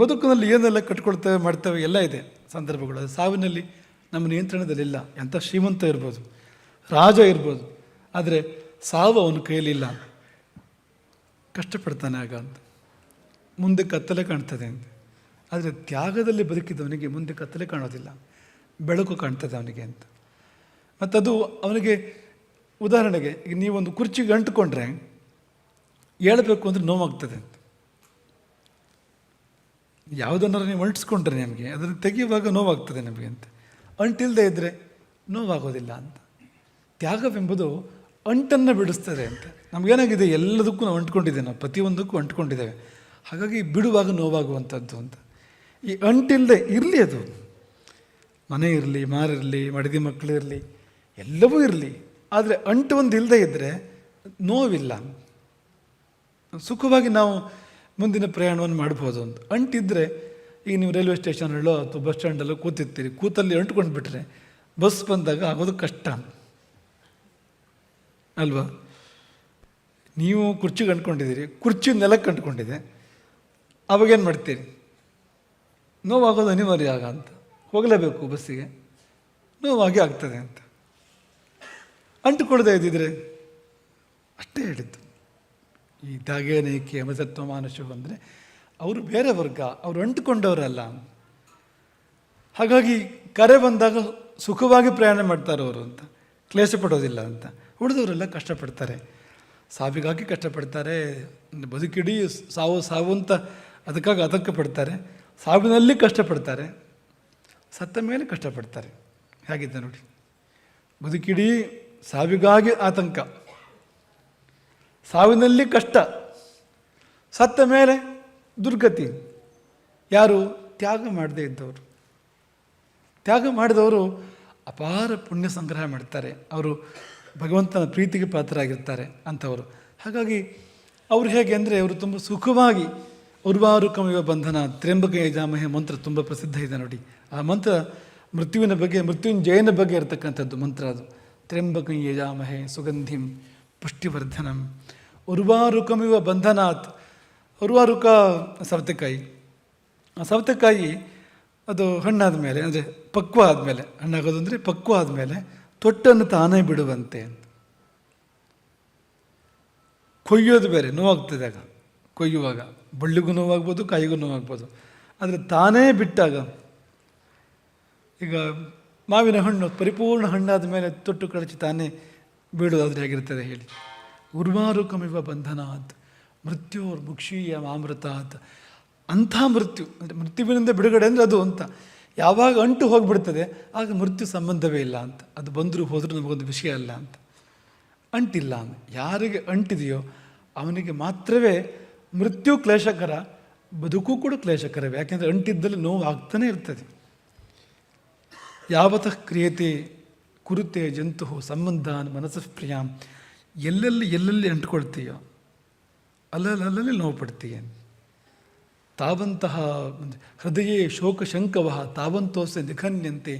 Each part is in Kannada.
ಬದುಕಿನಲ್ಲಿ ಏನೆಲ್ಲ ಕಟ್ಕೊಳ್ತೇವೆ ಮಾಡ್ತೇವೆ ಎಲ್ಲ ಇದೆ ಸಂದರ್ಭಗಳು. ಸಾವಿನಲ್ಲಿ ನಮ್ಮ ನಿಯಂತ್ರಣದಲ್ಲಿಲ್ಲ. ಎಂಥ ಶ್ರೀಮಂತ ಇರ್ಬೋದು, ರಾಜ ಇರ್ಬೋದು, ಆದರೆ ಸಾವು ಅವನ ಕೈಯಲ್ಲಿಲ್ಲ. ಕಷ್ಟಪಡ್ತಾನೆ ಆಗ ಅಂತ. ಮುಂದೆ ಕತ್ತಲೆ ಕಾಣ್ತದೆ ಅಂತ. ಆದರೆ ತ್ಯಾಗದಲ್ಲಿ ಬದುಕಿದವನಿಗೆ ಮುಂದೆ ಕತ್ತಲೆ ಕಾಣೋದಿಲ್ಲ. ಬೆಳಕು ಕಾಣ್ತದೆ ಅವನಿಗೆ ಅಂತ. ಮತ್ತದು ಅವನಿಗೆ ಉದಾಹರಣೆಗೆ, ಈಗ ನೀವೊಂದು ಕುರ್ಚಿಗೆ ಅಂಟುಕೊಂಡ್ರೆ ಹೇಳಬೇಕು ಅಂದರೆ ನೋವಾಗ್ತದೆ ಅಂತ. ಯಾವುದನ್ನಾರು ನೀವು ಅಂಟಿಸ್ಕೊಂಡ್ರೆ ನಿಮಗೆ ಅದನ್ನು ತೆಗೆಯುವಾಗ ನೋವಾಗ್ತದೆ ನಿಮಗೆ ಅಂತ. ಅಂಟಿಲ್ಲದೆ ಇದ್ದರೆ ನೋವಾಗೋದಿಲ್ಲ ಅಂತ. ತ್ಯಾಗವೆಂಬುದು ಅಂಟನ್ನು ಬಿಡಿಸ್ತದೆ ಅಂತ. ನಮಗೇನಾಗಿದೆ, ಎಲ್ಲದಕ್ಕೂ ನಾವು ಅಂಟ್ಕೊಂಡಿದ್ದೇವೆ ನಾವು, ಪ್ರತಿಯೊಂದಕ್ಕೂ ಅಂಟ್ಕೊಂಡಿದ್ದೇವೆ. ಹಾಗಾಗಿ ಬಿಡುವಾಗ ನೋವಾಗುವಂಥದ್ದು ಅಂತ. ಈ ಅಂಟಿಲ್ಲದೆ ಇರಲಿ ಅದು. ಮನೆ ಇರಲಿ ಮಾರಿರಲಿ ಮಡದಿ ಮಕ್ಕಳಿರಲಿ ಎಲ್ಲವೂ ಇರಲಿ. ಆದರೆ ಅಂಟು ಒಂದು ಇಲ್ಲದೆ ಇದ್ದರೆ ನೋವಿಲ್ಲ. ಸುಖವಾಗಿ ನಾವು ಮುಂದಿನ ಪ್ರಯಾಣವನ್ನು ಮಾಡ್ಬೋದು ಅಂತ. ಅಂಟಿದ್ದರೆ ಈಗ ನೀವು ರೈಲ್ವೆ ಸ್ಟೇಷನಲ್ಲೋ ಅಥವಾ ಬಸ್ ಸ್ಟ್ಯಾಂಡಲ್ಲೋ ಕೂತಿರ್ತೀರಿ. ಕೂತಲ್ಲಿ ಅಂಟ್ಕೊಂಡು ಬಿಟ್ರೆ ಬಸ್ ಬಂದಾಗ ಆಗೋದು ಕಷ್ಟ. ಅಲ್ವಾ? ನೀವು ಕುರ್ಚಿಗೆ ಅಂಟ್ಕೊಂಡಿದ್ದೀರಿ ಕುರ್ಚಿ ನೆಲಕ್ಕೆ ಅಂಟ್ಕೊಂಡಿದೆ ಅವಾಗೇನು ಮಾಡ್ತೀರಿ? ನೋವಾಗೋದು ಅನಿವಾರ್ಯ ಆಗ ಅಂತ. ಹೋಗಲೇಬೇಕು ಬಸ್ಸಿಗೆ. ನೋವಾಗಿ ಆಗ್ತದೆ ಅಂತ. ಅಂಟುಕೊಳ್ಳದೆ ಇದ್ದಿದ್ರೆ ಅಷ್ಟೇ ಹೇಳಿದ್ದು. ಈ ದಾಗೇನೇಕೆ ಅಮೃತತ್ವ ಮಾನುಷ ಅಂದರೆ ಅವರು ಬೇರೆ ವರ್ಗ, ಅವರು ಅಂಟುಕೊಂಡವರಲ್ಲ. ಹಾಗಾಗಿ ಕರೆ ಬಂದಾಗ ಸುಖವಾಗಿ ಪ್ರಯಾಣ ಮಾಡ್ತಾರೆ ಅವರು ಅಂತ. ಕ್ಲೇಶ ಪಡೋದಿಲ್ಲ ಅಂತ. ಉಳಿದವರೆಲ್ಲ ಕಷ್ಟಪಡ್ತಾರೆ. ಸಾವಿಗಾಗಿ ಕಷ್ಟಪಡ್ತಾರೆ. ಬದುಕಿಡೀ ಸಾವು ಸಾವು ಅಂತ ಅದಕ್ಕಾಗಿ ಅದಕ್ಕೆ ಪಡ್ತಾರೆ ಸಾವಿನಲ್ಲಿ ಕಷ್ಟಪಡ್ತಾರೆ. ಸತ್ತ ಮೇಲೆ ಕಷ್ಟಪಡ್ತಾರೆ. ಹೇಗಿದೆ ನೋಡಿ. ಬದುಕಿಡೀ ಸಾವಿಗಾಗಿ ಆತಂಕ. ಸಾವಿನಲ್ಲಿ ಕಷ್ಟ. ಸತ್ತ ಮೇಲೆ ದುರ್ಗತಿ. ಯಾರು ತ್ಯಾಗ ಮಾಡದೇ ಇದ್ದವರು. ತ್ಯಾಗ ಮಾಡಿದವರು ಅಪಾರ ಪುಣ್ಯ ಸಂಗ್ರಹ ಮಾಡ್ತಾರೆ. ಅವರು ಭಗವಂತನ ಪ್ರೀತಿಗೆ ಪಾತ್ರರಾಗಿರ್ತಾರೆ ಅಂಥವರು ಹಾಗಾಗಿ ಅವರು ಹೇಗೆ ಅಂದರೆ ಅವರು ತುಂಬ ಸುಖವಾಗಿ ಉರ್ವಾರು ಕಮಿಯುವ ಬಂಧನ, ತ್ರ್ಯಂಬಕ ಯಜಾಮಹೆ ಮಂತ್ರ ತುಂಬ ಪ್ರಸಿದ್ಧ ಇದೆ ನೋಡಿ. ಆ ಮಂತ್ರ ಮೃತ್ಯುವಿನ ಬಗ್ಗೆ, ಮೃತ್ಯುಂಜಯನ ಬಗ್ಗೆ ಇರತಕ್ಕಂಥದ್ದು ಮಂತ್ರ ಅದು. ತ್ರ್ಯಂಬಕ ಯಜಾಮಹೆ ಸುಗಂಧಿಂ ಪುಷ್ಟಿವರ್ಧನಂ ಉರ್ವಾರುಕಮಿವ ಬಂಧನಾತ್. ಉರ್ವಾರುಕ ಸವತೆಕಾಯಿ. ಆ ಸೌತೆಕಾಯಿ ಅದು ಹಣ್ಣಾದ ಮೇಲೆ, ಅಂದರೆ ಪಕ್ವ ಆದಮೇಲೆ ಹಣ್ಣಾಗೋದು ಅಂದರೆ ಪಕ್ವ ಆದಮೇಲೆ ತೊಟ್ಟನ್ನು ತಾನೇ ಬಿಡುವಂತೆ. ಅಂತ ಕೊಯ್ಯೋದು ಬೇರೆ, ನೋವಾಗ್ತದೆ ಆಗ. ಕೊಯ್ಯುವಾಗ ಬಳ್ಳಿಗೂ ನೋವಾಗ್ಬೋದು, ಕಾಯಿಗೂ ನೋವಾಗ್ಬೋದು. ಆದರೆ ತಾನೇ ಬಿಟ್ಟಾಗ ಈಗ ಮಾವಿನ ಹಣ್ಣು ಪರಿಪೂರ್ಣ ಹಣ್ಣಾದ ಮೇಲೆ ತೊಟ್ಟು ಕಳಚಿ ತಾನೇ ಬೀಳೋದಾದ್ರೆ ಹೇಗಿರ್ತದೆ ಹೇಳಿ. ಉರ್ವಾರುಕಮಿವ ಬಂಧನಾತ್, ಮೃತ್ಯೋರ್ ಮುಕ್ಷೀಯ ಮಾಮೃತಾತ್ ಅಂಥ ಮೃತ್ಯು, ಅಂದರೆ ಮೃತ್ಯುವಿನಿಂದ ಬಿಡುಗಡೆ ಅಂದರೆ ಅದು ಅಂತ. ಯಾವಾಗ ಅಂಟು ಹೋಗಿಬಿಡ್ತದೆ, ಆಗ ಮೃತ್ಯು ಸಂಬಂಧವೇ ಇಲ್ಲ ಅಂತ. ಅದು ಬಂದರೂ ಹೋದರೂ ನಮಗೊಂದು ವಿಷಯ ಅಲ್ಲ ಅಂತ. ಅಂಟಿಲ್ಲ ಅಂತ ಯಾರಿಗೆ ಅಂಟಿದೆಯೋ ಅವನಿಗೆ ಮಾತ್ರವೇ ಮೃತ್ಯು ಕ್ಲೇಶಕರ, ಬದುಕು ಕೂಡ ಕ್ಲೇಶಕರವೇ. ಯಾಕೆಂದರೆ ಅಂಟಿದ್ದಲ್ಲಿ ನೋವು ಇರ್ತದೆ. ಯಾವತಃ ಕ್ರಿಯತೆ ಕುರುತೆ ಜಂತು ಸಂಬಂಧ ಮನಸ್ಸು ಎಲ್ಲೆಲ್ಲಿ ಎಲ್ಲೆಲ್ಲಿ ಅಂಟ್ಕೊಳ್ತೀಯೋ ಅಲ್ಲಲ್ಲಿ ನೋವು ಪಡ್ತೀಯ ತಾವಂತಹ ಹೃದಯೇ ಶೋಕಶಂಕವ ತಾವಂತೋಸೆ ನಿಖನ್ಯಂತೆ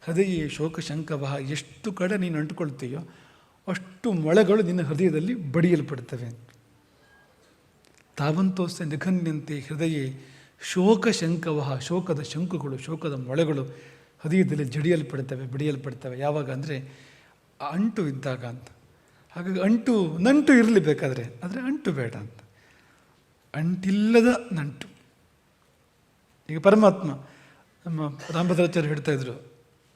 ಹೃದಯೇ ಶೋಕಶಂಕವ ಎಷ್ಟು ಕಡೆ ನೀನು ಅಂಟ್ಕೊಳ್ತೀಯೋ ಅಷ್ಟು ಮೊಳೆಗಳು ನಿನ್ನ ಹೃದಯದಲ್ಲಿ ಬಡಿಯಲ್ಪಡ್ತವೆ. ತಾವಂತೋಸೆ ನಿಖನ್ಯಂತೆ ಹೃದಯೇ ಶೋಕಶಂಕವ ಶೋಕದ ಶಂಕುಗಳು, ಶೋಕದ ಮೊಳೆಗಳು ಹೃದಯದಲ್ಲಿ ಜಡಿಯಲ್ಪಡ್ತವೆ, ಬಡಿಯಲ್ಪಡ್ತವೆ. ಯಾವಾಗ ಅಂದರೆ ಅಂಟು ಇದ್ದಾಗ ಅಂತ. ಹಾಗಾಗಿ ಅಂಟು ನಂಟು ಇರಲಿ ಬೇಕಾದರೆ ಆದರೆ ಅಂಟು ಬೇಡ ಅಂತ. ಅಂಟಿಲ್ಲದ ನಂಟು. ಈಗ ಪರಮಾತ್ಮ ನಮ್ಮ ರಾಮಭದ್ರಾಚಾರ್ಯ ಹೇಳ್ತಾ ಇದ್ರು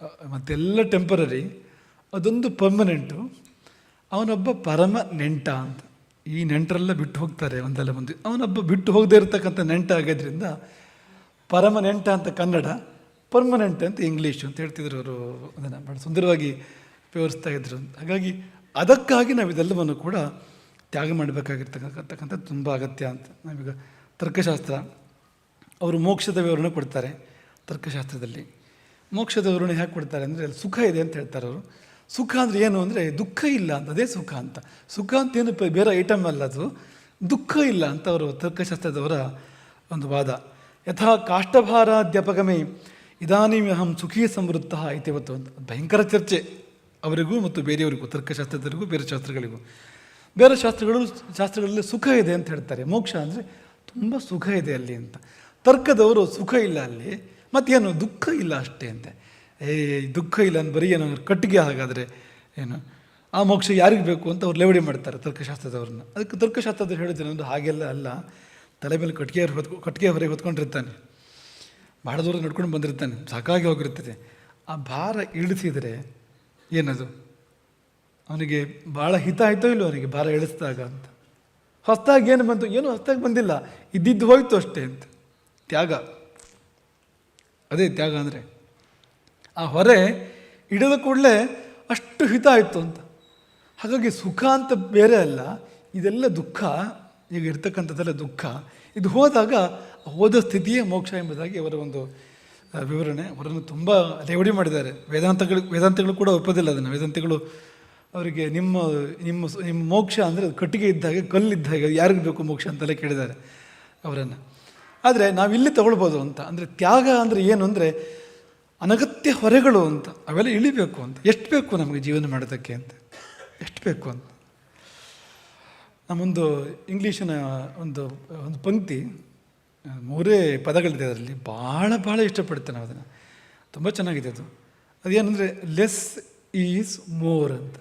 ಅ, ಮತ್ತೆಲ್ಲ ಟೆಂಪರರಿ ಅದೊಂದು ಪರ್ಮನೆಂಟು ಅವನೊಬ್ಬ ಪರಮ ನೆಂಟ ಅಂತ. ಈ ನೆಂಟರೆಲ್ಲ ಬಿಟ್ಟು ಹೋಗ್ತಾರೆ ಒಂದಲ್ಲ ಮುಂದೆ. ಅವನೊಬ್ಬ ಬಿಟ್ಟು ಹೋಗದೇ ಇರತಕ್ಕಂಥ ನೆಂಟ ಆಗೋದ್ರಿಂದ ಪರಮ ನೆಂಟ ಅಂತ ಕನ್ನಡ ಪರ್ಮನೆಂಟ್ ಅಂತ ಇಂಗ್ಲೀಷು ಅಂತ ಹೇಳ್ತಿದ್ರು ಅವರು. ಅದನ್ನು ಭಾಳ ಸುಂದರವಾಗಿ ವಿವರಿಸ್ತಾ ಇದ್ರು ಹಾಗಾಗಿ ಅದಕ್ಕಾಗಿ ನಾವು ಇದೆಲ್ಲವನ್ನು ಕೂಡ ತ್ಯಾಗ ಮಾಡಬೇಕಾಗಿರ್ತಕ್ಕಂಥ ತುಂಬ ಅಗತ್ಯ ಅಂತ ನಾವೀಗ ತರ್ಕಶಾಸ್ತ್ರ ಅವರು ಮೋಕ್ಷದ ವಿವರಣೆ ಕೊಡ್ತಾರೆ ತರ್ಕಶಾಸ್ತ್ರದಲ್ಲಿ. ಮೋಕ್ಷದ ವಿವರಣೆ ಹೇಗೆ ಕೊಡ್ತಾರೆ ಅಂದರೆ ಅಲ್ಲಿ ಸುಖ ಇದೆ ಅಂತ ಹೇಳ್ತಾರೆ ಅವರು. ಸುಖ ಅಂದರೆ ಏನು ಅಂದರೆ ದುಃಖ ಇಲ್ಲ ಅಂತ, ಅದೇ ಸುಖ ಅಂತ. ಸುಖ ಅಂತ ಏನು ಬೇರೆ ಐಟಮ್ ಅಲ್ಲ ಅದು. ದುಃಖ ಇಲ್ಲ ಅಂತ ಅವರು ತರ್ಕಶಾಸ್ತ್ರದವರ ಒಂದು ವಾದ. ಯಥಾ ಕಾಷ್ಟಭಾರಾಧ್ಯಾಪಕಮೇ ಇದಾನೀಮಹಂ ಸುಖೀ ಸಮೃದ್ಧ ಇತಿವತ್ತು ಅಂತ. ಭಯಂಕರ ಚರ್ಚೆ. ಅವರಿಗೂ ಮತ್ತು ಬೇರೆಯವರಿಗೂ ತರ್ಕಶಾಸ್ತ್ರದವರಿಗೂ ಬೇರೆ ಶಾಸ್ತ್ರಗಳಿಗೂ. ಬೇರೆ ಶಾಸ್ತ್ರಗಳು, ಶಾಸ್ತ್ರಗಳಲ್ಲಿ ಸುಖ ಇದೆ ಅಂತ ಹೇಳ್ತಾರೆ. ಮೋಕ್ಷ ಅಂದರೆ ತುಂಬ ಸುಖ ಇದೆ ಅಲ್ಲಿ ಅಂತ. ತರ್ಕದವರು ಸುಖ ಇಲ್ಲ ಅಲ್ಲಿ, ಮತ್ತೇನು ದುಃಖ ಇಲ್ಲ ಅಷ್ಟೇ ಅಂತೆ. ಏ, ದುಃಖ ಇಲ್ಲ ಅಂತ ಬರೀ ಏನೋ ಕಟ್ಟಿಗೆ ಹಾಗಾದರೆ ಏನು, ಆ ಮೋಕ್ಷ ಯಾರಿಗೆ ಬೇಕು ಅಂತ ಅವ್ರು ಲೇವಡಿ ಮಾಡ್ತಾರೆ ತರ್ಕಶಾಸ್ತ್ರದವ್ರನ್ನ. ಅದಕ್ಕೆ ತರ್ಕಶಾಸ್ತ್ರದವ್ರು ಹೇಳಿದ್ರೆ ಹಾಗೆಲ್ಲ ಅಲ್ಲ. ತಲೆ ಮೇಲೆ ಕಟ್ಟಿಗೆ ಹೊತ್ಕೊ ಕಟ್ಟಿಗೆ ಹೊರಗೆ ಹೊತ್ಕೊಂಡಿರ್ತಾನೆ. ಭಾಳ ದೂರ ನಡ್ಕೊಂಡು ಬಂದಿರ್ತಾನೆ. ಸಾಕಾಗಿ ಹೋಗಿರ್ತದೆ. ಆ ಭಾರ ಇಳಿಸಿದರೆ ಏನದು? ಅವನಿಗೆ ಭಾಳ ಹಿತ ಆಯ್ತೋ ಇಲ್ಲೋ ಅವನಿಗೆ ಭಾರ ಎಳಿಸಿದಾಗ ಅಂತ. ಹೊಸ್ದಾಗಿ ಏನು ಬಂತು? ಏನು ಹೊಸ್ದಾಗಿ ಬಂದಿಲ್ಲ. ಇದ್ದಿದ್ದು ಹೋಯ್ತು ಅಷ್ಟೇ ಅಂತ. ತ್ಯಾಗ. ಅದೇ ತ್ಯಾಗ ಅಂದರೆ, ಆ ಹೊರೆ ಹಿಡಿದ ಕೂಡಲೇ ಅಷ್ಟು ಹಿತ ಆಯಿತು ಅಂತ. ಹಾಗಾಗಿ ಸುಖ ಅಂತ ಬೇರೆ ಅಲ್ಲ, ಇದೆಲ್ಲ ದುಃಖ. ಈಗ ಇರ್ತಕ್ಕಂಥದ್ದೆಲ್ಲ ದುಃಖ. ಇದು ಹೋದಾಗ ಹೋದ ಸ್ಥಿತಿಯೇ ಮೋಕ್ಷ ಎಂಬುದಾಗಿ ಅವರ ಒಂದು ವಿವರಣೆ. ಅವರನ್ನು ತುಂಬ ರೇವಡಿ ಮಾಡಿದ್ದಾರೆ. ವೇದಾಂತಗಳು ವೇದಾಂತಗಳು ಕೂಡ ಒಪ್ಪೋದಿಲ್ಲ ಅದನ್ನು. ವೇದಾಂತಗಳು ಅವರಿಗೆ ನಿಮ್ಮ ನಿಮ್ಮ ನಿಮ್ಮ ಮೋಕ್ಷ ಅಂದರೆ ಅದು ಕಟ್ಟಿಗೆ ಇದ್ದಾಗ ಕಲ್ಲಿದ್ದ ಹಾಗೆ ಯಾರಿಗೆ ಬೇಕು ಮೋಕ್ಷ ಅಂತೆಲ್ಲ ಕೇಳಿದ್ದಾರೆ ಅವರನ್ನು. ಆದರೆ ನಾವಿಲ್ಲಿ ತಗೊಳ್ಬೋದು ಅಂತ. ಅಂದರೆ ತ್ಯಾಗ ಅಂದರೆ ಏನು ಅಂದರೆ ಅನಗತ್ಯ ಹೊರೆಗಳು ಅಂತ. ಅವೆಲ್ಲ ಇಳಿಬೇಕು ಅಂತ. ಎಷ್ಟು ಬೇಕು ನಮಗೆ ಜೀವನ ಮಾಡೋದಕ್ಕೆ ಅಂತ. ಎಷ್ಟು ಬೇಕು ಅಂತ. ನಮ್ಮೊಂದು ಇಂಗ್ಲೀಷಿನ ಒಂದು ಒಂದು ಪಂಕ್ತಿ ಮೂರೇ ಪದಗಳಿದೆ ಅದರಲ್ಲಿ. ಭಾಳ ಭಾಳ ಇಷ್ಟಪಡ್ತೇನೆ ನಾವು ಅದನ್ನು. ತುಂಬ ಚೆನ್ನಾಗಿದೆ ಅದು. ಅದೇನೆಂದರೆ ಲೆಸ್ ಈಸ್ ಮೋರ್ ಅಂತ.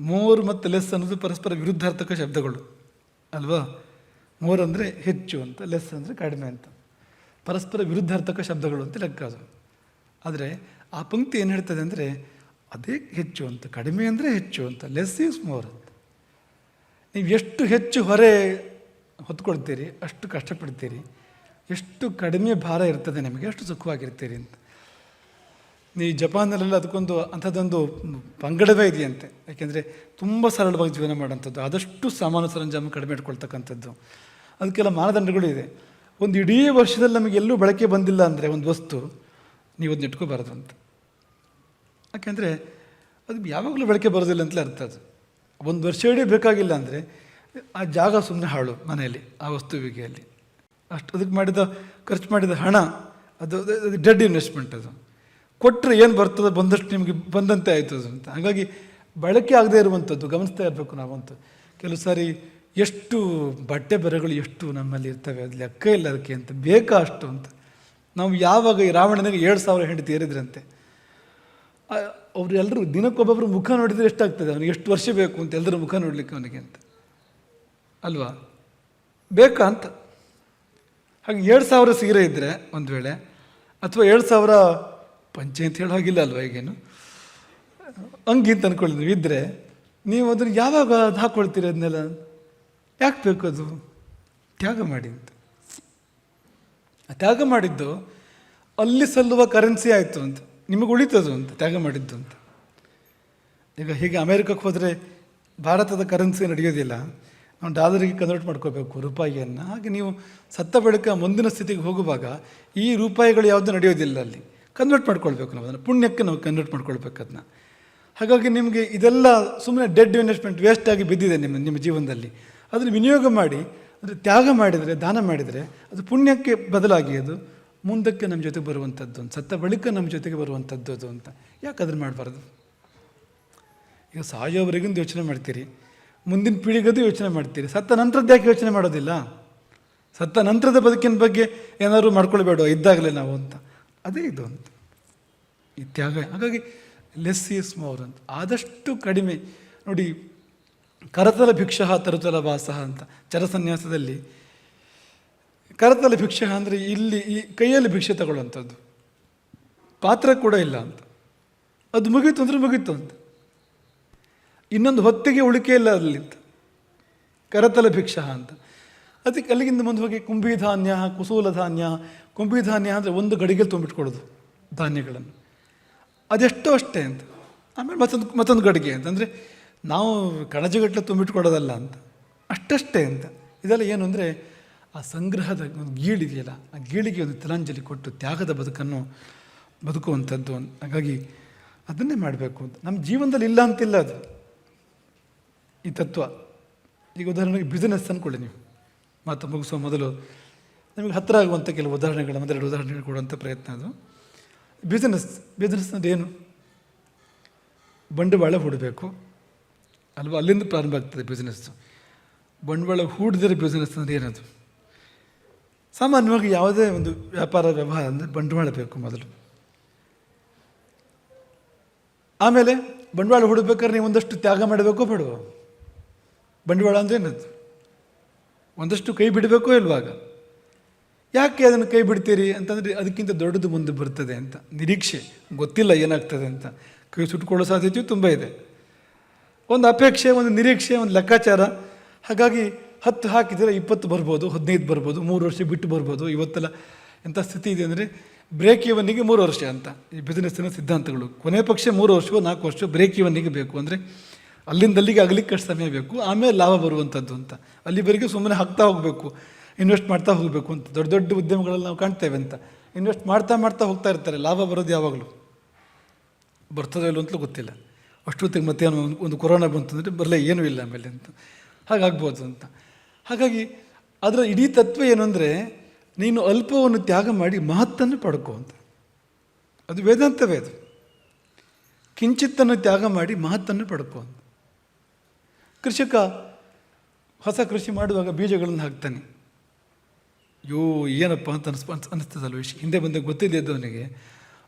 ಮೋರ್ ಮತ್ತು ಲೆಸ್ ಅನ್ನೋದು ಪರಸ್ಪರ ವಿರುದ್ಧಾರ್ಥಕ ಶಬ್ದಗಳು. ಅಲ್ವಾ? ಮೋರ್ ಅಂದರೆ ಹೆಚ್ಚು ಅಂತ ಲೆಸ್ ಅಂದರೆ ಕಡಿಮೆ ಅಂತ. ಪರಸ್ಪರ ವಿರುದ್ಧಾರ್ಥಕ ಶಬ್ದಗಳು ಅಂತ ಲೆಕ್ಕ ಅದು. ಆದರೆ, ಆ ಪಂಕ್ತಿ ಏನು ಹೇಳ್ತದೆ ಅಂದರೆ, ಅದೇ ಹೆಚ್ಚು ಅಂತ, ಕಡಿಮೆ ಅಂದರೆ ಹೆಚ್ಚು ಅಂತ ಲೆಸ್ ಈಸ್ ಮೋರ್ ಅಂತ. ನೀವು ಎಷ್ಟು ಹೆಚ್ಚು ಹೊರೆ ಹೊತ್ಕೊಳ್ತೀರಿ, ಅಷ್ಟು ಕಷ್ಟಪಡ್ತೀರಿ, ಎಷ್ಟು ಕಡಿಮೆ ಭಾರ ಇರ್ತದೆ ನಿಮಗೆ, ಅಷ್ಟು ಸುಖವಾಗಿರ್ತೀರಿ ಅಂತ. ನೀವು ಜಪಾನಲ್ಲೆಲ್ಲ ಅದಕ್ಕೊಂದು, ಅಂಥದ್ದೊಂದು ಪಂಗಡವೇ ಇದೆಯಂತೆ. ಯಾಕೆಂದರೆ ತುಂಬ ಸರಳವಾಗಿ ಜೀವನ ಮಾಡೋಂಥದ್ದು ಆದಷ್ಟು ಸಾಮಾನು ಸರಂಜಾಮ ಕಡಿಮೆ ಇಟ್ಕೊಳ್ತಕ್ಕಂಥದ್ದು. ಅದಕ್ಕೆಲ್ಲ ಮಾನದಂಡಗಳು ಇದೆ. ಒಂದು ಇಡೀ ವರ್ಷದಲ್ಲಿ ನಮಗೆ ಎಲ್ಲೂ ಬಳಕೆ ಬಂದಿಲ್ಲ ಅಂದರೆ ಒಂದು ವಸ್ತು, ನೀವು ಅದನ್ನ ಇಟ್ಕೋಬಾರ್ದು ಅಂತ. ಯಾಕೆಂದರೆ ಅದು ಯಾವಾಗಲೂ ಬಳಕೆ ಬರೋದಿಲ್ಲ ಅಂತಲೇ ಅರ್ಥ ಅದು. ಒಂದು ವರ್ಷ ಇಡೀ ಬೇಕಾಗಿಲ್ಲ ಅಂದರೆ ಆ ಜಾಗ ಸುಮ್ಮನೆ ಹಾಳು ಮನೆಯಲ್ಲಿ, ಆ ವಸ್ತುವಿಗೆ ಅಲ್ಲಿ ಅಷ್ಟು ಅದಕ್ಕೆ ಮಾಡಿದ, ಖರ್ಚು ಮಾಡಿದ ಹಣ, ಅದು ಡೆಡ್ ಇನ್ವೆಸ್ಟ್ಮೆಂಟ್ ಅದು. ಕೊಟ್ಟರೆ ಏನು ಬರ್ತದೆ ಬಂದಷ್ಟು ನಿಮಗೆ ಬಂದಂತೆ ಆಯಿತು ಅದು ಅಂತ. ಹಾಗಾಗಿ ಬಳಕೆ ಆಗದೇ ಇರುವಂಥದ್ದು, ಗಮನಿಸ್ತಾ ಇರಬೇಕು ನಾವಂತೂ. ಕೆಲವು ಸಾರಿ ಎಷ್ಟು ಬಟ್ಟೆ ಬೆರೆಗಳು ಎಷ್ಟು ನಮ್ಮಲ್ಲಿ ಇರ್ತವೆ, ಅದು ಲೆಕ್ಕ ಇಲ್ಲ ಅದಕ್ಕೆ ಅಂತ, ಬೇಕಾ ಅಷ್ಟು ಅಂತ. ನಾವು ಯಾವಾಗ ಈ ರಾವಣನಿಗೆ ಏಳು ಸಾವಿರ ಹೆಂಡತಿ ಏರಿದ್ರಂತೆ. ಅವರು ಎಲ್ಲರೂ ದಿನಕ್ಕೊಬ್ಬೊಬ್ಬರು ಮುಖ ನೋಡಿದರೆ ಎಷ್ಟಾಗ್ತದೆ? ಅವನಿಗೆ ಎಷ್ಟು ವರ್ಷ ಬೇಕು ಅಂತ ಎಲ್ಲರ ಮುಖ ನೋಡಲಿಕ್ಕೆ ಅವನಿಗೆ ಅಂತ. ಅಲ್ವಾ? ಬೇಕಾ ಅಂತ. ಹಾಗೆ ಏಳು ಸಾವಿರ ಸೀರೆ ಇದ್ದರೆ ಒಂದು ವೇಳೆ, ಅಥವಾ ಏಳು ಸಾವಿರ ಪಂಚೆ ಅಂತ ಹೇಳೋ ಹಾಗಿಲ್ಲ ಅಲ್ವಾ ಈಗೇನು? ಅಂಗಿ ಅಂತ ಅಂದ್ಕೊಳ್ಳಿ ನೀವು ಇದ್ದರೆ ನೀವು ಅದನ್ನು ಯಾವಾಗ ಅದು ಹಾಕ್ಕೊಳ್ತೀರಿ ಅದನ್ನೆಲ್ಲ ಯಾಕೆ ಬೇಕು ಅದು? ತ್ಯಾಗ ಮಾಡಿ ಅಂತ. ತ್ಯಾಗ ಮಾಡಿದ್ದು ಅಲ್ಲಿ ಸಲ್ಲುವ ಕರೆನ್ಸಿ ಆಯಿತು ಅಂತ. ನಿಮಗೆ ಉಳಿತದು ಅಂತ, ತ್ಯಾಗ ಮಾಡಿದ್ದು ಅಂತ. ಈಗ ಹೀಗೆ ಅಮೇರಿಕಕ್ಕೆ ಹೋದರೆ ಭಾರತದ ಕರೆನ್ಸಿ ನಡೆಯೋದಿಲ್ಲ. ನಾವು ಡಾಲರಿಗೆ ಕನ್ವರ್ಟ್ ಮಾಡ್ಕೋಬೇಕು, ರೂಪಾಯಿಯನ್ನು. ಹಾಗೆ ನೀವು ಸತ್ತ ಬಳಿಕ ಮುಂದಿನ ಸ್ಥಿತಿಗೆ ಹೋಗುವಾಗ ಈ ರೂಪಾಯಿಗಳು ಯಾವುದು ನಡೆಯೋದಿಲ್ಲ ಅಲ್ಲಿ. ಕನ್ವರ್ಟ್ ಮಾಡ್ಕೊಳ್ಬೇಕು ನಾವು, ಅದನ್ನು ಪುಣ್ಯಕ್ಕೆ ನಾವು ಕನ್ವರ್ಟ್ ಮಾಡ್ಕೊಳ್ಬೇಕು ಅದನ್ನ ಹಾಗಾಗಿ ನಿಮಗೆ ಇದೆಲ್ಲ ಸುಮ್ಮನೆ ಡೆಡ್ ಇನ್ವೆಸ್ಟ್ಮೆಂಟ್ ವೇಸ್ಟ್ ಆಗಿ ಬಿದ್ದಿದೆ ನಿಮ್ಮ ನಿಮ್ಮ ಜೀವನದಲ್ಲಿ. ಅದನ್ನು ವಿನಿಯೋಗ ಮಾಡಿ ಅಂದರೆ ತ್ಯಾಗ ಮಾಡಿದರೆ, ದಾನ ಮಾಡಿದರೆ ಅದು ಪುಣ್ಯಕ್ಕೆ ಬದಲಾಗಿ ಅದು ಮುಂದಕ್ಕೆ ನಮ್ಮ ಜೊತೆಗೆ ಬರುವಂಥದ್ದು ಅಂತ, ಸತ್ತ ಬಳಿಕ ನಮ್ಮ ಜೊತೆಗೆ ಬರುವಂಥದ್ದು ಅದು ಅಂತ. ಯಾಕೆ ಅದನ್ನು ಮಾಡಬಾರ್ದು? ಈಗ ಸಾಯೋವರೆಗಿಂದು ಯೋಚನೆ ಮಾಡ್ತೀರಿ, ಮುಂದಿನ ಪೀಳಿಗೆದು ಯೋಚನೆ ಮಾಡ್ತೀರಿ. ಸತ್ತ ನಂತರದ್ದು ಯಾಕೆ ಯೋಚನೆ ಮಾಡೋದಿಲ್ಲ? ಸತ್ತ ನಂತರದ ಬದುಕಿನ ಬಗ್ಗೆ ಏನಾದರೂ ಮಾಡ್ಕೊಳ್ಬೇಡ, ಇದ್ದಾಗಲೇ ನಾವು ಅಂತ. ಅದೇ ಇದು ಅಂತ. ಈ ಹಾಗಾಗಿ ಲೆಸ್ ಈಸ್ ಮೋರ್ ಅಂತ. ಆದಷ್ಟು ಕಡಿಮೆ. ನೋಡಿ, ಕರತಲ ಭಿಕ್ಷ, ತರುತಲ ವಾಸ ಅಂತ, ಚರಸನ್ಯಾಸದಲ್ಲಿ ಕರತಲ ಭಿಕ್ಷೆ ಅಂದರೆ ಇಲ್ಲಿ ಈ ಕೈಯಲ್ಲಿ ಭಿಕ್ಷೆ ತಗೊಳ್ಳುವಂಥದ್ದು. ಪಾತ್ರ ಕೂಡ ಇಲ್ಲ ಅಂತ. ಅದು ಮುಗೀತು ಅಂದರೆ ಮುಗೀತು ಅಂತ. ಇನ್ನೊಂದು ಹೊತ್ತಿಗೆ ಉಳಿಕೆ ಇಲ್ಲ ಅಲ್ಲಿ ಅಂತ ಕರತಲ ಭಿಕ್ಷ ಅಂತ. ಅದಕ್ಕೆ ಅಲ್ಲಿಗಿಂತ ಮುಂದೆ ಹೋಗಿ ಕುಂಬಿ ಧಾನ್ಯ ಕುಸೂಲ ಧಾನ್ಯ. ಕುಂಬಿ ಧಾನ್ಯ ಅಂದರೆ ಒಂದು ಗಡಿಗೆ ತುಂಬಿಟ್ಕೊಳ್ಳೋದು ಧಾನ್ಯಗಳನ್ನು. ಅದೆಷ್ಟೋ ಅಷ್ಟೇ ಅಂತ. ಆಮೇಲೆ ಮತ್ತೊಂದು ಮತ್ತೊಂದು ಗಡಿಗೆ ಅಂತ. ಅಂದರೆ ನಾವು ಕಣಜಗಟ್ಟಲೆ ತುಂಬಿಟ್ಕೊಡೋದಲ್ಲ ಅಂತ. ಅಷ್ಟಷ್ಟೇ ಅಂತ. ಇದೆಲ್ಲ ಏನು ಅಂದರೆ ಆ ಸಂಗ್ರಹದ ಒಂದು ಗೀಳಿದೆಯಲ್ಲ ಆ ಗೀಳಿಗೆ ಒಂದು ತಿಲಾಂಜಲಿ ಕೊಟ್ಟು ತ್ಯಾಗದ ಬದುಕನ್ನು ಬದುಕುವಂಥದ್ದು. ಹಾಗಾಗಿ ಅದನ್ನೇ ಮಾಡಬೇಕು ಅಂತ. ನಮ್ಮ ಜೀವನದಲ್ಲಿ ಇಲ್ಲ ಅಂತಿಲ್ಲ ಅದು. ಈ ತತ್ವ. ಈಗ ಉದಾಹರಣೆಗೆ ಬಿಸ್ನೆಸ್ ಅಂದ್ಕೊಳ್ಳಿ ನೀವು. ಮಾತು ಮುಗಿಸುವ ಮೊದಲು ನಿಮಗೆ ಹತ್ತಿರ ಆಗುವಂಥ ಕೆಲವು ಉದಾಹರಣೆಗಳು ಒಂದೆರಡು ಉದಾಹರಣೆಗಳು ಕೊಡುವಂಥ ಪ್ರಯತ್ನ ಅದು. ಬಿಸ್ನೆಸ್ ಬಿಸ್ನೆಸ್ನಲ್ಲಿ ಏನು? ಬಂಡವಾಳ ಹೂಡಬೇಕು. ಅಲ್ವಾ? ಅಲ್ಲಿಂದ ಪ್ರಾರಂಭ ಆಗ್ತದೆ ಬಿಸ್ನೆಸ್ಸು ಬಂಡವಾಳ ಹೂಡಿದರೆ ಬಿಸ್ನೆಸ್ ಅಂದರೆ ಏನದು? ಸಾಮಾನ್ಯವಾಗಿ ಯಾವುದೇ ಒಂದು ವ್ಯಾಪಾರ ವ್ಯವಹಾರ ಅಂದರೆ ಬಂಡವಾಳ ಬೇಕು ಮೊದಲು. ಆಮೇಲೆ ಬಂಡವಾಳ ಹೂಡಬೇಕಾದ್ರೆ ನೀವು ಒಂದಷ್ಟು ತ್ಯಾಗ ಮಾಡಬೇಕು ಬೇಡವೋ? ಬಂಡವಾಳ ಅಂದರೆ ಏನದು? ಒಂದಷ್ಟು ಕೈ ಬಿಡಬೇಕೋ ಇಲ್ವಾಗ ಯಾಕೆ ಅದನ್ನು ಕೈ ಬಿಡ್ತೀರಿ ಅಂತಂದರೆ ಅದಕ್ಕಿಂತ ದೊಡ್ಡದು ಮುಂದೆ ಬರ್ತದೆ ಅಂತ. ನಿರೀಕ್ಷೆ, ಗೊತ್ತಿಲ್ಲ ಏನಾಗ್ತದೆ ಅಂತ. ಕೈ ಸುಟ್ಕೊಳ್ಳೋ ಸಾಧ್ಯತೆಯು ತುಂಬ ಇದೆ. ಒಂದು ಅಪೇಕ್ಷೆ, ಒಂದು ನಿರೀಕ್ಷೆ, ಒಂದು ಲೆಕ್ಕಾಚಾರ. ಹಾಗಾಗಿ ಹತ್ತು ಹಾಕಿದರೆ ಇಪ್ಪತ್ತು ಬರ್ಬೋದು, ಹದಿನೈದು ಬರ್ಬೋದು, ಮೂರು ವರ್ಷ ಬಿಟ್ಟು ಬರ್ಬೋದು. ಇವತ್ತೆಲ್ಲ ಎಂಥ ಸ್ಥಿತಿ ಇದೆ ಅಂದರೆ ಬ್ರೇಕ್ ಇವನಿಗೆ ಮೂರು ವರ್ಷ ಅಂತ ಈ ಬಿಸ್ನೆಸ್ಸಿನ ಸಿದ್ಧಾಂತಗಳು. ಕೊನೆ ಪಕ್ಷ ಮೂರು ವರ್ಷವೋ ನಾಲ್ಕು ವರ್ಷ ಬ್ರೇಕ್ ಇವನಿಗೆ ಬೇಕು ಅಂದರೆ ಅಲ್ಲಿಂದ ಅಲ್ಲಿಗೆ ಆಗಲಿಕ್ಕೆ ಅಷ್ಟು ಸಮಯ ಬೇಕು, ಆಮೇಲೆ ಲಾಭ ಬರುವಂಥದ್ದು ಅಂತ. ಅಲ್ಲಿವರೆಗೆ ಸುಮ್ಮನೆ ಹಾಕ್ತಾ ಹೋಗಬೇಕು ಇನ್ವೆಸ್ಟ್ ಮಾಡ್ತಾ ಹೋಗಬೇಕು ಅಂತ. ದೊಡ್ಡ ದೊಡ್ಡ ಉದ್ಯಮಗಳಲ್ಲಿ ನಾವು ಕಾಣ್ತೇವೆ ಅಂತ. ಇನ್ವೆಸ್ಟ್ ಮಾಡ್ತಾ ಮಾಡ್ತಾ ಹೋಗ್ತಾ ಇರ್ತಾರೆ, ಲಾಭ ಬರೋದು ಯಾವಾಗಲೂ. ಬರ್ತದೋ ಇಲ್ಲೋ ಅಂತಲೂ ಗೊತ್ತಿಲ್ಲ. ಅಷ್ಟೊತ್ತಿಗೆ ಮತ್ತೆ ಒಂದು ಕೊರೋನಾ ಬಂತು ಅಂದರೆ ಬರಲೇ ಏನೂ ಇಲ್ಲ ಆಮೇಲೆ ಅಂತ. ಹಾಗಾಗ್ಬೋದು ಅಂತ. ಹಾಗಾಗಿ ಅದರ ಇಡೀ ತತ್ವ ಏನು ನೀನು ಅಲ್ಪವನ್ನು ತ್ಯಾಗ ಮಾಡಿ ಮಹತ್ತನ್ನು ಪಡ್ಕೋ ಅಂತ. ಅದು ವೇದಾಂತವೇ ಅದು. ಕಿಂಚಿತ್ತನ್ನು ತ್ಯಾಗ ಮಾಡಿ ಮಹತ್ತನ್ನು ಪಡ್ಕೋ ಅಂತ. ಕೃಷಿಕ ಹೊಸ ಕೃಷಿ ಮಾಡುವಾಗ ಬೀಜಗಳನ್ನು ಹಾಕ್ತಾನೆ. ಯೋ, ಏನಪ್ಪ ಅಂತ ಅನಿಸ್ ಅನಿಸ್ತದಲ್ಲ ವಿಷಯ? ಹಿಂದೆ ಬಂದಾಗ ಗೊತ್ತಿದ್ದದ್ದು ಅವನಿಗೆ.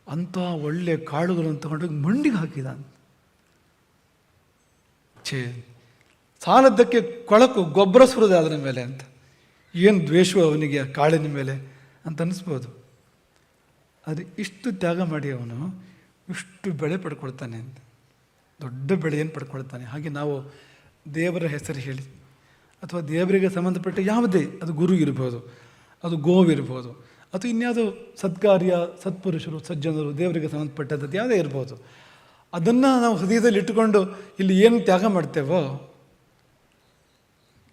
ಅಂಥ ಒಳ್ಳೆಯ ಕಾಳುಗಳನ್ನು ತಗೊಂಡೋಗಿ ಮಂಡಿಗೆ ಹಾಕಿದ ಛೇ. ಸಾಲದ್ದಕ್ಕೆ ಕೊಳಕು ಗೊಬ್ಬರ ಸುರಿದೆ ಅದರ ಮೇಲೆ ಅಂತ. ಏನು ದ್ವೇಷವು ಅವನಿಗೆ ಕಾಳಿನ ಮೇಲೆ ಅಂತ ಅನ್ನಿಸ್ಬೋದು ಆದರೆ ಇಷ್ಟು ತ್ಯಾಗ ಮಾಡಿ ಅವನು ಇಷ್ಟು ಬೆಳೆ ಪಡ್ಕೊಳ್ತಾನೆ ಅಂತ. ದೊಡ್ಡ ಬೆಳೆಯನ್ನು ಪಡ್ಕೊಳ್ತಾನೆ? ಹಾಗೆ ನಾವು ದೇವರ ಹೆಸರು ಹೇಳಿ ಅಥವಾ ದೇವರಿಗೆ ಸಂಬಂಧಪಟ್ಟ ಯಾವುದೇ, ಅದು ಗುರು ಇರ್ಬೋದು, ಅದು ಗೋವಿರ್ಬೋದು ಅಥವಾ ಇನ್ಯಾವುದೋ ಸತ್ಕಾರ್ಯ, ಸತ್ಪುರುಷರು, ಸಜ್ಜನರು, ದೇವರಿಗೆ ಸಂಬಂಧಪಟ್ಟದ್ದು ಯಾವುದೇ ಇರ್ಬೋದು. ಅದನ್ನು ನಾವು ಹೃದಯದಲ್ಲಿ ಇಟ್ಟುಕೊಂಡು ಇಲ್ಲಿ ಏನು ತ್ಯಾಗ ಮಾಡ್ತೇವೋ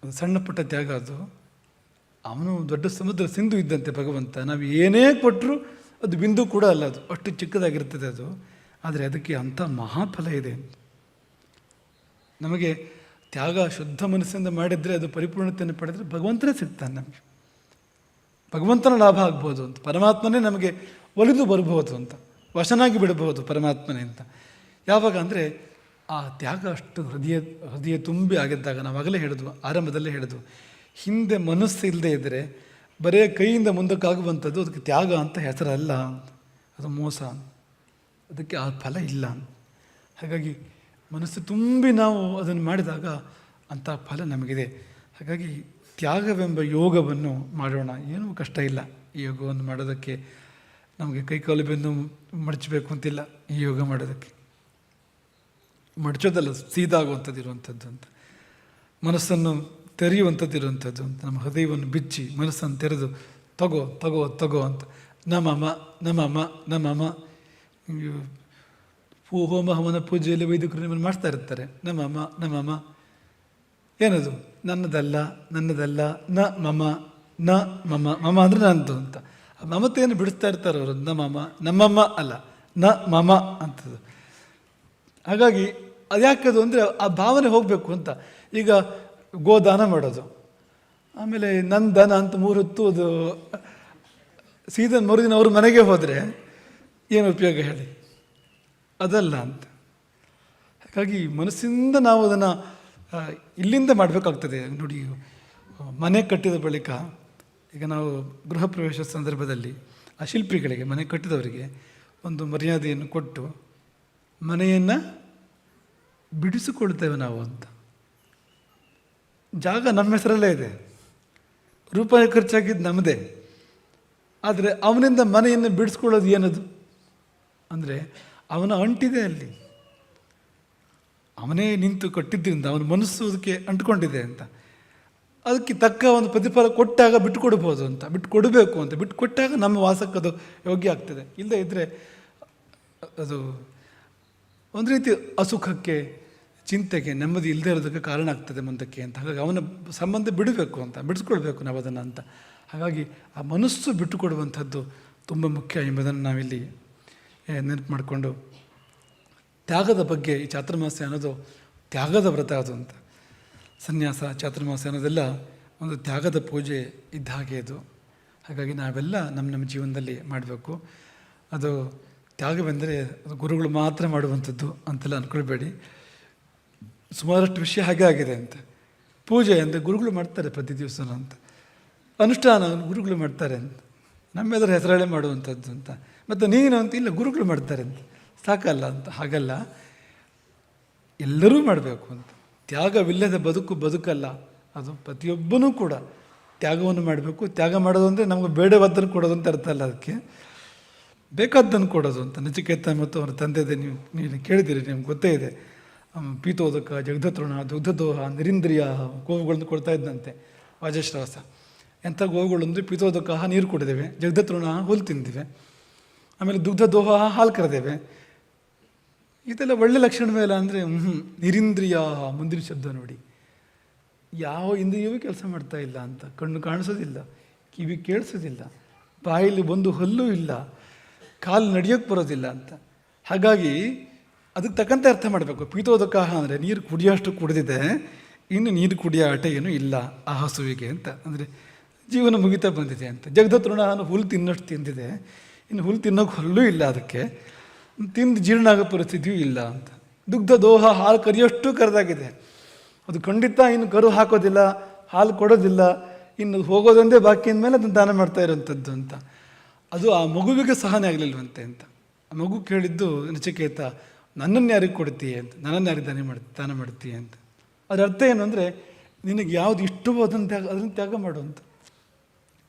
ಅದು ಸಣ್ಣ ಪುಟ್ಟ ತ್ಯಾಗ ಅದು. ಅವನು ದೊಡ್ಡ ಸಮುದ್ರ ಸಿಂಧು ಇದ್ದಂತೆ ಭಗವಂತ. ನಾವು ಏನೇ ಕೊಟ್ಟರು ಅದು ಬಿಂದು ಕೂಡ ಅಲ್ಲ ಅದು. ಅಷ್ಟು ಚಿಕ್ಕದಾಗಿರ್ತದೆ ಅದು. ಆದರೆ ಅದಕ್ಕೆ ಅಂಥ ಮಹಾಫಲ ಇದೆ. ನಮಗೆ ತ್ಯಾಗ ಶುದ್ಧ ಮನಸ್ಸಿಂದ ಮಾಡಿದರೆ ಅದು ಪರಿಪೂರ್ಣತೆಯನ್ನು ಪಡೆದರೆ ಭಗವಂತನೇ ಸಿಗ್ತಾನೆ ನಮಗೆ. ಭಗವಂತನ ಲಾಭ ಆಗ್ಬೋದು ಅಂತ. ಪರಮಾತ್ಮನೇ ನಮಗೆ ಒಲಿದು ಬರಬಹುದು ಅಂತ. ವಶನಾಗಿ ಬಿಡಬಹುದು ಪರಮಾತ್ಮನೇ ಅಂತ. ಯಾವಾಗ ಅಂದರೆ ಆ ತ್ಯಾಗ ಅಷ್ಟು ಹೃದಯ ಹೃದಯ ತುಂಬಿ ಆಗಿದ್ದಾಗ ನಾವು ಆಗಲೇ ಹೇಳಿದ್ವು, ಆರಂಭದಲ್ಲೇ ಹೇಳಿದ್ವು. ಹಿಂದೆ ಮನಸ್ಸು ಇಲ್ಲದೆ ಇದ್ದರೆ ಬರೇ ಕೈಯಿಂದ ಮುಂದಕ್ಕಾಗುವಂಥದ್ದು ಅದಕ್ಕೆ ತ್ಯಾಗ ಅಂತ ಹೆಸರಲ್ಲ. ಅದು ಮೋಸ. ಅದಕ್ಕೆ ಆ ಫಲ ಇಲ್ಲ. ಹಾಗಾಗಿ ಮನಸ್ಸು ತುಂಬಿ ನಾವು ಅದನ್ನು ಮಾಡಿದಾಗ ಅಂಥ ಫಲ ನಮಗಿದೆ. ಹಾಗಾಗಿ ತ್ಯಾಗವೆಂಬ ಯೋಗವನ್ನು ಮಾಡೋಣ. ಏನೂ ಕಷ್ಟ ಇಲ್ಲ. ಈ ಯೋಗವನ್ನು ಮಾಡೋದಕ್ಕೆ ನಮಗೆ ಕೈಕಾಲು ಬೆನ್ನು ಮಡಚಬೇಕು ಅಂತಿಲ್ಲ. ಈ ಯೋಗ ಮಾಡೋದಕ್ಕೆ. ಮಡಚೋದಲ್ಲ ಸೀದಾಗುವಂಥದ್ದು ಇರುವಂಥದ್ದು ಅಂತ ಮನಸ್ಸನ್ನು ತೆರೆಯುವಂಥದ್ದು ಇರುವಂಥದ್ದು ಅಂತ, ನಮ್ಮ ಹೃದಯವನ್ನು ಬಿಚ್ಚಿ ಮನಸ್ಸನ್ನು ತೆರೆದು, ತಗೋ ತಗೋ ತಗೋ ಅಂತ. ನಮಮ ನಮಮ ನಮಮ. ಪೂ ಹೋಮ ಹವನ ಪೂಜೆಯಲ್ಲಿ ವೈದಿಕರು ನಿಮ್ಮನ್ನು ಮಾಡ್ತಾ ಇರ್ತಾರೆ. ನಮಮ ನಮಮ. ಏನದು? ನನ್ನದಲ್ಲ ನನ್ನದಲ್ಲ, ನ, ಮಮ ನ, ಮಮ ಮಮ ಅಂದರೆ ನಂದು ಅಂತ. ಮಮತೆಯನ್ನು ಬಿಡಿಸ್ತಾ ಇರ್ತಾರೆ ಅವರು. ನಮಮ ನಮ್ಮಮ್ಮ ಅಲ್ಲ, ನ, ಮಮ ಅಂತದ್ದು. ಹಾಗಾಗಿ ಅದ್ಯಾಕದು ಅಂದರೆ ಆ ಭಾವನೆ ಹೋಗಬೇಕು ಅಂತ. ಈಗ ಗೋದಾನ ಮಾಡೋದು. ಆಮೇಲೆ ನನ್ನ ದನ ಅಂತ ಮೂರು ಹೊತ್ತು ಅದು ಸೀದನ್ ಮರುದಿನ ಅವ್ರ ಮನೆಗೆ ಹೋದರೆ ಏನು ಉಪಯೋಗ ಹೇಳಿ? ಅದಲ್ಲ ಅಂತ. ಹಾಗಾಗಿ ಮನಸ್ಸಿಂದ ನಾವು ಅದನ್ನು ಇಲ್ಲಿಂದ ಮಾಡಬೇಕಾಗ್ತದೆ. ನೋಡಿ, ಮನೆ ಕಟ್ಟಿದ ಬಳಿಕ, ಈಗ ನಾವು ಗೃಹ ಪ್ರವೇಶ ಸಂದರ್ಭದಲ್ಲಿ ಆ ಶಿಲ್ಪಿಗಳಿಗೆ, ಮನೆ ಕಟ್ಟಿದವರಿಗೆ ಒಂದು ಮರ್ಯಾದೆಯನ್ನು ಕೊಟ್ಟು ಮನೆಯನ್ನು ಬಿಡಿಸಿಕೊಳ್ತೇವೆ ನಾವು ಅಂತ. ಜಾಗ ನಮ್ಮ ಹೆಸರಲ್ಲೇ ಇದೆ. ರೂಪಾಯಿ ಖರ್ಚಾಗಿದ್ದು ನಮ್ಮದೇ ಆದರೆ ಅವನಿಂದ ಮನೆಯನ್ನು ಬಿಡಿಸ್ಕೊಳ್ಳೋದು ಏನದು? ಅಂದರೆ ಅವನ ಅಂಟಿದೆ ಅಲ್ಲಿ. ಅವನೇ ನಿಂತು ಕಟ್ಟಿದ್ದರಿಂದ ಅವನ ಮನಸ್ಸು ಅದಕ್ಕೆ ಅಂಟ್ಕೊಂಡಿದೆ ಅಂತ. ಅದಕ್ಕೆ ತಕ್ಕ ಒಂದು ಪ್ರತಿಫಲ ಕೊಟ್ಟಾಗ ಬಿಟ್ಟು ಕೊಡ್ಬೋದು ಅಂತ. ಬಿಟ್ಟು ಕೊಡಬೇಕು ಅಂತ. ಬಿಟ್ಟು ಕೊಟ್ಟಾಗ ನಮ್ಮ ವಾಸಕ್ಕದು ಯೋಗ್ಯ ಆಗ್ತದೆ. ಇಲ್ಲದೇ ಇದ್ದರೆ ಅದು ಒಂದು ರೀತಿ ಅಸುಖಕ್ಕೆ, ಚಿಂತೆಗೆ, ನೆಮ್ಮದಿ ಇಲ್ಲದೆ ಇರೋದಕ್ಕೆ ಕಾರಣ ಆಗ್ತದೆ ಮುಂದಕ್ಕೆ ಅಂತ. ಹಾಗಾಗಿ ಅವನ ಸಂಬಂಧ ಬಿಡಬೇಕು ಅಂತ, ಬಿಡಿಸ್ಕೊಳ್ಬೇಕು ನಾವು ಅದನ್ನು ಅಂತ. ಹಾಗಾಗಿ ಆ ಮನಸ್ಸು ಬಿಟ್ಟು ಕೊಡುವಂಥದ್ದು ತುಂಬ ಮುಖ್ಯ ಎಂಬುದನ್ನು ನಾವಿಲ್ಲಿ ನೆನಪು ಮಾಡಿಕೊಂಡು ತ್ಯಾಗದ ಬಗ್ಗೆ ಈ ಚಾತುರ್ಮಾಸ್ಯ ಅನ್ನೋದು ತ್ಯಾಗದ ವ್ರತ ಅದು ಅಂತ. ಸನ್ಯಾಸ, ಚಾತುರ್ಮಾಸ್ಯ ಅನ್ನೋದೆಲ್ಲ ಒಂದು ತ್ಯಾಗದ ಪೂಜೆ ಇದ್ದ ಹಾಗೆ ಅದು. ಹಾಗಾಗಿ ನಾವೆಲ್ಲ ನಮ್ಮ ನಮ್ಮ ಜೀವನದಲ್ಲಿ ಮಾಡಬೇಕು. ಅದು ತ್ಯಾಗವೆಂದರೆ ಅದು ಗುರುಗಳು ಮಾತ್ರ ಮಾಡುವಂಥದ್ದು ಅಂತೆಲ್ಲ ಅಂದ್ಕೊಳ್ಬೇಡಿ ಸುಮಾರಷ್ಟು ವಿಷಯ ಹಾಗೆ ಆಗಿದೆ ಅಂತ. ಪೂಜೆ ಅಂದರೆ ಗುರುಗಳು ಮಾಡ್ತಾರೆ ಪ್ರತಿ ದಿವಸ ಅಂತ. ಅನುಷ್ಠಾನ ಗುರುಗಳು ಮಾಡ್ತಾರೆ ಅಂತ. ನಮ್ಮೆಲ್ಲರ ಹೆಸರಳೆ ಮಾಡುವಂಥದ್ದು ಅಂತ. ಮತ್ತು ನೀನು ಅಂತ ಇಲ್ಲ, ಗುರುಗಳು ಮಾಡ್ತಾರೆ ಅಂತ. ಸಾಕಲ್ಲ ಅಂತ, ಹಾಗಲ್ಲ. ಎಲ್ಲರೂ ಮಾಡಬೇಕು ಅಂತ. ತ್ಯಾಗವಿಲ್ಲದ ಬದುಕು ಬದುಕಲ್ಲ. ಅದು ಪ್ರತಿಯೊಬ್ಬನೂ ಕೂಡ ತ್ಯಾಗವನ್ನು ಮಾಡಬೇಕು. ತ್ಯಾಗ ಮಾಡೋದು ಅಂದರೆ ನಮಗೆ ಬೇಡವಾದ್ದನ್ನು ಕೊಡೋದು ಅಂತ ಅರ್ಥ ಅಲ್ಲ ಅದಕ್ಕೆ. ಬೇಕಾದ್ದನ್ನು ಕೊಡೋದು ಅಂತ. ನಚಿಕೇತ ಮತ್ತು ಅವರ ತಂದೆದೆ ನೀವು ನೀವು ಕೇಳಿದ್ದೀರಿ, ನಿಮ್ಗೆ ಗೊತ್ತೇ ಇದೆ. ಪೀತೋದಕ, ಜಗದತೃಣ, ದುಗ್ಧದೋಹ ನಿರಿಂದ್ರಿಯ ಗೋವುಗಳನ್ನು ಕೊಡ್ತಾ ಇದ್ದಂತೆ, ವಾಜಶ್ರವಾಸ. ಎಂಥ ಗೋವುಗಳು ಅಂದರೆ ಪೀತೋದಕ ನೀರು ಕುಡಿದೇವೆ, ಜಗದತೃಣ ಹುಲ್ಲು ತಿಂದಿವೆ, ಆಮೇಲೆ ದುಗ್ಧದೋಹ ಹಾಲು ಕರೆದೇವೆ. ಇದೆಲ್ಲ ಒಳ್ಳೆ ಲಕ್ಷಣವೇ ಇಲ್ಲ ಅಂದರೆ ಹ್ಞೂ ನಿರಿಂದ್ರಿಯ ಮುಂದಿನ ಶಬ್ದ ನೋಡಿ. ಯಾವ ಇಂದ್ರಿಯವೂ ಕೆಲಸ ಮಾಡ್ತಾ ಇಲ್ಲ ಅಂತ, ಕಣ್ಣು ಕಾಣಿಸೋದಿಲ್ಲ, ಕಿವಿ ಕೇಳಿಸೋದಿಲ್ಲ, ಬಾಯಲ್ಲಿ ಬಂದು ಹಲ್ಲೂ ಇಲ್ಲ ಕಾಲು ನಡೆಯೋಕ್ಕೆ ಬರೋದಿಲ್ಲ ಅಂತ. ಹಾಗಾಗಿ ಅದಕ್ಕೆ ತಕ್ಕಂತೆ ಅರ್ಥ ಮಾಡಬೇಕು. ಪೀತೋದಕಾಹ ಅಂದರೆ ನೀರು ಕುಡಿಯೋಷ್ಟು ಕುಡಿದಿದೆ, ಇನ್ನು ನೀರು ಕುಡಿಯೋ ಆಟ ಏನೂ ಇಲ್ಲ ಆ ಹಸುವಿಗೆ ಅಂತ. ಅಂದರೆ ಜೀವನ ಮುಗಿತಾ ಬಂದಿದೆ ಅಂತ. ಜಗದ ಜಗದತೃಣ ಹುಲ್ಲು ತಿನ್ನೋಷ್ಟು ತಿಂದಿದೆ. ಇನ್ನು ಹುಲ್ಲು ತಿನ್ನೋಕೆ ಹಲ್ಲೂ ಇಲ್ಲ ಅದಕ್ಕೆ. ತಿಂದು ಜೀರ್ಣ ಆಗೋ ಪರಿಸ್ಥಿತಿಯೂ ಇಲ್ಲ ಅಂತ. ದುಗ್ಧ ದೋಹ ಹಾಲು ಕರಿಯೋಷ್ಟು ಕರೆದಾಗಿದೆ. ಅದು ಖಂಡಿತ ಇನ್ನು ಕರು ಹಾಕೋದಿಲ್ಲ, ಹಾಲು ಕೊಡೋದಿಲ್ಲ, ಇನ್ನು ಹೋಗೋದೊಂದೇ ಬಾಕಿ ಅಂದಮೇಲೆ ಅದನ್ನು ದಾನ ಮಾಡ್ತಾ ಇರೋಂಥದ್ದು ಅಂತ. ಅದು ಆ ಮಗುವಿಗೆ ಸಹನೆ ಆಗಲಿಲ್ವಂತೆ ಅಂತ. ಆ ಮಗು ಕೇಳಿದ್ದು, ನಚಿಕೇತ, ನನ್ನನ್ನು ಯಾರಿಗೆ ಕೊಡ್ತೀಯ ಅಂತ, ನನ್ನನ್ನು ಯಾರಿಗೆ ದಾನ ಮಾಡ್, ದಾನ ಮಾಡ್ತೀಯ ಅಂತ. ಅದರ ಅರ್ಥ ಏನು ಅಂದರೆ, ನಿನಗೆ ಯಾವುದು ಇಷ್ಟವೋ ಅದನ್ನು ತ್ಯಾಗ ಅದನ್ನು ತ್ಯಾಗ ಮಾಡು ಅಂತ.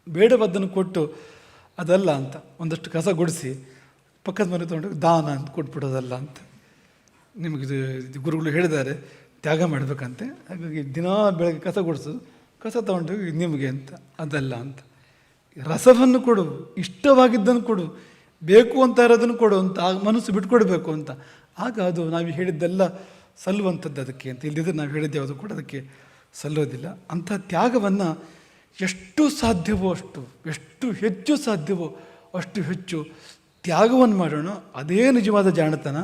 ಬೇಡವಾದ್ದನ್ನು ಕೊಟ್ಟು ಅದಲ್ಲ ಅಂತ, ಒಂದಷ್ಟು ಕಸ ಗುಡಿಸಿ, ಪಕ್ಕದ ಮನೆ ತೊಗೊಂಡು ದಾನ ಅಂತ ಕೊಟ್ಬಿಡೋದಲ್ಲ ಅಂತ. ನಿಮಗೆ ಗುರುಗಳು ಹೇಳಿದ್ದಾರೆ, ತ್ಯಾಗ ಮಾಡಬೇಕಂತೆ. ಹಾಗಾಗಿ ದಿನಾ ಬೆಳಗ್ಗೆ ಕಸ ಗುಡಿಸೋದು ಕಸ ತೊಗೊಂಡು ನಿಮಗೆ ಅಂತ, ಅದಲ್ಲ ಅಂತ. ರಸವನ್ನು ಕೊಡು, ಇಷ್ಟವಾಗಿದ್ದನ್ನು ಕೊಡು, ಬೇಕು ಅಂತ ಇರೋದನ್ನು ಕೊಡು ಅಂತ ಆಗ ಮನಸ್ಸು ಬಿಟ್ಕೊಡ್ಬೇಕು ಅಂತ. ಆಗ ಅದು ನಾವು ಹೇಳಿದ್ದೆಲ್ಲ ಸಲ್ಲುವಂಥದ್ದು ಅದಕ್ಕೆ ಅಂತ. ಇಲ್ಲದಿದ್ದರೆ ನಾವು ಹೇಳಿದ್ದೆ ಯಾವುದು ಕೂಡ ಅದಕ್ಕೆ ಸಲ್ಲೋದಿಲ್ಲ ಅಂಥ ತ್ಯಾಗವನ್ನು ಎಷ್ಟು ಸಾಧ್ಯವೋ ಅಷ್ಟು, ಎಷ್ಟು ಹೆಚ್ಚು ಸಾಧ್ಯವೋ ಅಷ್ಟು ಹೆಚ್ಚು ತ್ಯಾಗವನ್ನು ಮಾಡೋಣ. ಅದೇ ನಿಜವಾದ ಜಾಣತನ.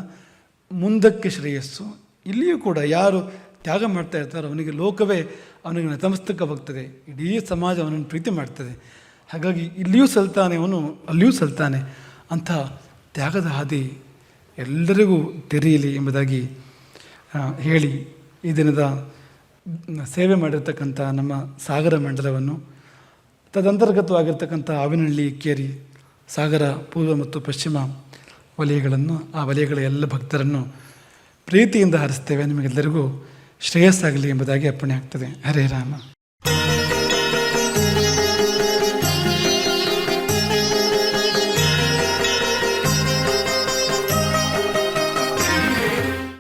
ಮುಂದಕ್ಕೆ ಶ್ರೇಯಸ್ಸು. ಇಲ್ಲಿಯೂ ಕೂಡ ಯಾರು ತ್ಯಾಗ ಮಾಡ್ತಾ ಇರ್ತಾರೋ ಅವನಿಗೆ ಲೋಕವೇ ಅವನಿಗೆ ನತಮಸ್ತಕವಾಗ್ತದೆ ಇಡೀ ಸಮಾಜ ಅವನನ್ನು ಪ್ರೀತಿ ಮಾಡ್ತದೆ. ಹಾಗಾಗಿ ಇಲ್ಲಿಯೂ ಸಲ್ತಾನೆ, ಅವನು ಅಲ್ಲಿಯೂ ಸಲ್ತಾನೆ ಅಂಥ ತ್ಯಾಗದ ಹಾದಿ ಎಲ್ಲರಿಗೂ ತೆರೆಯಲಿ ಎಂಬುದಾಗಿ ಹೇಳಿ ಈ ದಿನದ ಸೇವೆ ಮಾಡಿರ್ತಕ್ಕಂಥ ನಮ್ಮ ಸಾಗರ ಮಂಡಲವನ್ನು ತದಂತರ್ಗತವಾಗಿರ್ತಕ್ಕಂಥ ಆವಿನಹಳ್ಳಿ ಕೇರಿ ಸಾಗರ ಪೂರ್ವ ಮತ್ತು ಪಶ್ಚಿಮ ವಲಯಗಳನ್ನು, ಆ ವಲಯಗಳ ಎಲ್ಲ ಭಕ್ತರನ್ನು ಪ್ರೀತಿಯಿಂದ ಹರಿಸ್ತೇವೆ. ನಿಮಗೆಲ್ಲರಿಗೂ ಶ್ರೇಯಸ್ಸಾಗಲಿ ಎಂಬುದಾಗಿ ಅರ್ಪಣೆ ಆಗ್ತದೆ. ಹರೇ ರಾಮ.